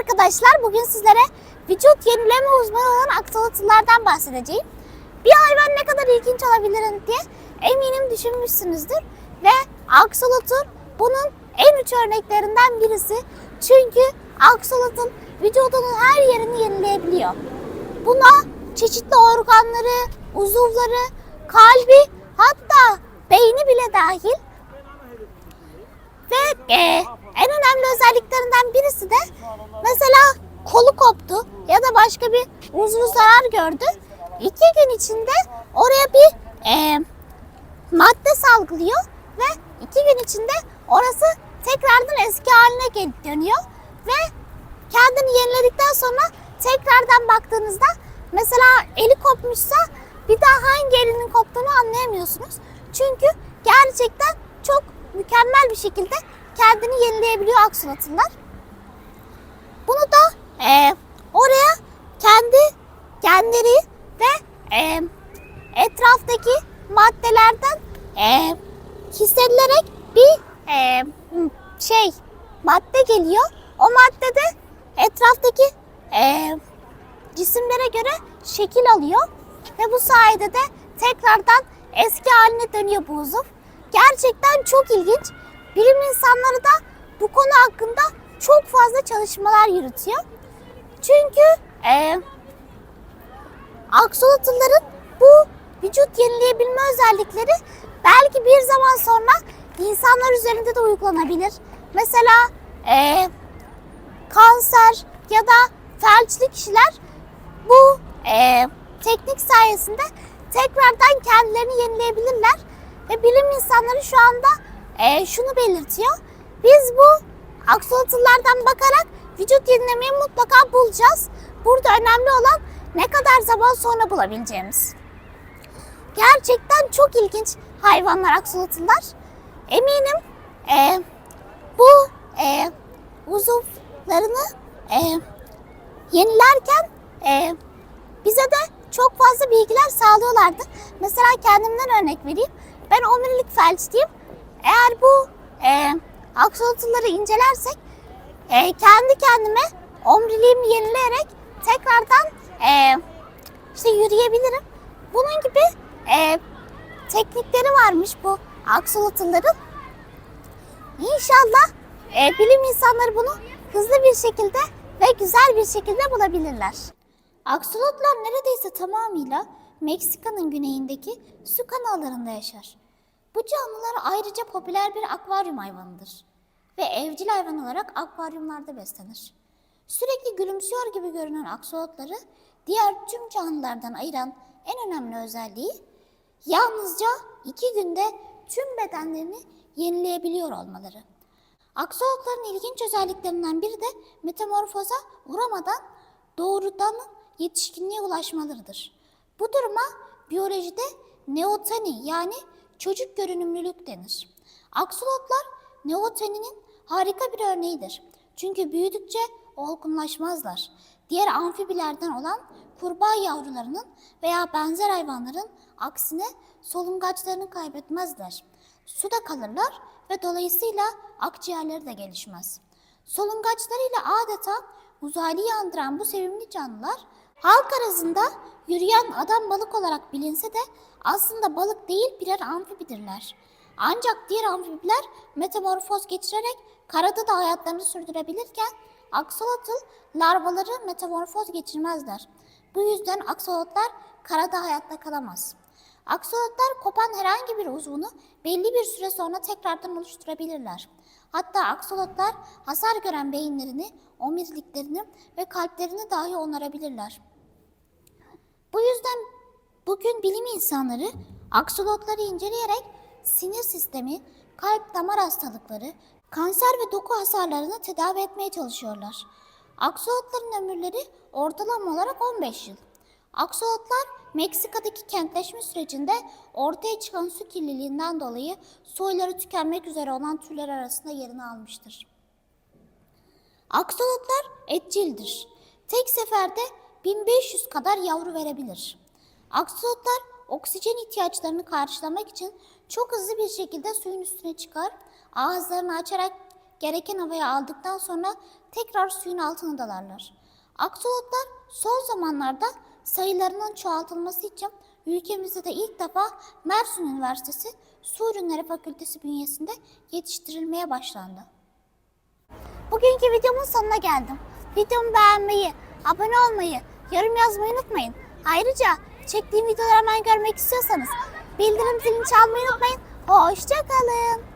arkadaşlar. Bugün sizlere vücut yenileme uzmanı olan aksolotlulardan bahsedeceğim. Bir hayvan ne kadar ilginç olabilir diye eminim düşünmüşsünüzdür. Ve aksolotun bunun en uç örneklerinden birisi. Çünkü aksolotun vücudunun her yerini yenileyebiliyor. Buna çeşitli organları, uzuvları, kalbi hatta beyni bile dahil ve e, en önemli özelliklerinden birisi de mesela kolu koptu ya da başka bir uzvu zarar gördü. İki gün içinde oraya bir e, madde salgılıyor ve iki gün içinde orası tekrardan eski haline dönüyor ve kendini yeniledikten sonra tekrardan baktığınızda mesela eli kopmuşsa bir daha hangi elinin koptuğunu anlayamıyorsunuz. Çünkü gerçekten çok mükemmel bir şekilde kendini yenileyebiliyor aksolotlular. Bunu da e, oraya kendi genleri ve e, etraftaki maddelerden e, hissedilerek bir e, şey madde geliyor. O maddede etraftaki e, cisimlere göre şekil alıyor ve bu sayede de tekrardan eski haline dönüyor bu uzuv. Gerçekten çok ilginç. Bilim insanları da bu konu hakkında çok fazla çalışmalar yürütüyor. Çünkü e, aksolotluların bu vücut yenileyebilme özellikleri belki bir zaman sonra insanlar üzerinde de uygulanabilir. Mesela e, kanser ya da felçli kişiler bu e, teknik sayesinde tekrardan kendilerini yenileyebilirler. Ve bilim insanları şu anda e, şunu belirtiyor. Biz bu aksolotlulardan bakarak vücut yenilemeyi mutlaka bulacağız. Burada önemli olan ne kadar zaman sonra bulabileceğimiz. Gerçekten çok ilginç hayvanlar aksolotlular. Eminim e, bu e, uzuvlarını e, yenilerken e, bize de çok fazla bilgiler sağlıyorlardı. Mesela kendimden örnek vereyim. Ben omurilik e, aksolotluları incelersek e, kendi kendime omuriliğimi yenileyerek tekrardan e, işte yürüyebilirim. Bunun gibi e, teknikleri varmış bu aksolotluların. İnşallah e, bilim insanları bunu hızlı bir şekilde ve güzel bir şekilde bulabilirler. Aksolotlar neredeyse tamamıyla Meksika'nın güneyindeki su kanallarında yaşar. Bu canlılar ayrıca popüler bir akvaryum hayvanıdır ve evcil hayvan olarak akvaryumlarda beslenir. Sürekli gülümsüyor gibi görünen aksolotları diğer tüm canlılardan ayıran en önemli özelliği yalnızca iki günde tüm bedenlerini yenileyebiliyor olmaları. Aksolotların ilginç özelliklerinden biri de metamorfoza uğramadan doğrudan yetişkinliğe ulaşmalarıdır. Bu duruma biyolojide neotani yani çocuk görünümlülük denir. Aksolotlar neotaninin harika bir örneğidir. Çünkü büyüdükçe olgunlaşmazlar. Diğer amfibilerden olan kurbağa yavrularının veya benzer hayvanların aksine solungaçlarını kaybetmezler. Suda kalırlar ve dolayısıyla akciğerleri de gelişmez. Solungaçlarıyla adeta uzaylı andıran bu sevimli canlılar halk arasında yürüyen adam balık olarak bilinse de aslında balık değil birer amfibidirler. Ancak diğer amfibiler metamorfoz geçirerek karada da hayatlarını sürdürebilirken aksolotl larvaları metamorfoz geçirmezler. Bu yüzden aksolotlar karada hayatta kalamaz. Aksolotlar kopan herhangi bir uzvunu belli bir süre sonra tekrardan oluşturabilirler. Hatta aksolotlar hasar gören beyinlerini, omuriliklerini ve kalplerini dahi onarabilirler. Bu yüzden bugün bilim insanları aksolotları inceleyerek sinir sistemi, kalp damar hastalıkları, kanser ve doku hasarlarını tedavi etmeye çalışıyorlar. Aksolotların ömürleri ortalama olarak 15 yıl. Aksolotlar Meksika'daki kentleşme sürecinde ortaya çıkan su kirliliğinden dolayı soyları tükenmek üzere olan türler arasında yerini almıştır. Aksolotlar etçildir. Tek seferde 1500 kadar yavru verebilir. Aksolotlar oksijen ihtiyaçlarını karşılamak için çok hızlı bir şekilde suyun üstüne çıkar, ağızlarını açarak gereken havayı aldıktan sonra tekrar suyun altına dalarlar. Aksolotlar son zamanlarda sayılarının çoğaltılması için ülkemizde de ilk defa Mersin Üniversitesi Su Ürünleri Fakültesi bünyesinde yetiştirilmeye başlandı. Bugünkü videomun sonuna geldim. Videomu beğenmeyi, abone olmayı, yorum yazmayı unutmayın. Ayrıca çektiğim videoları hemen görmek istiyorsanız bildirim zilini çalmayı unutmayın. Hoşçakalın.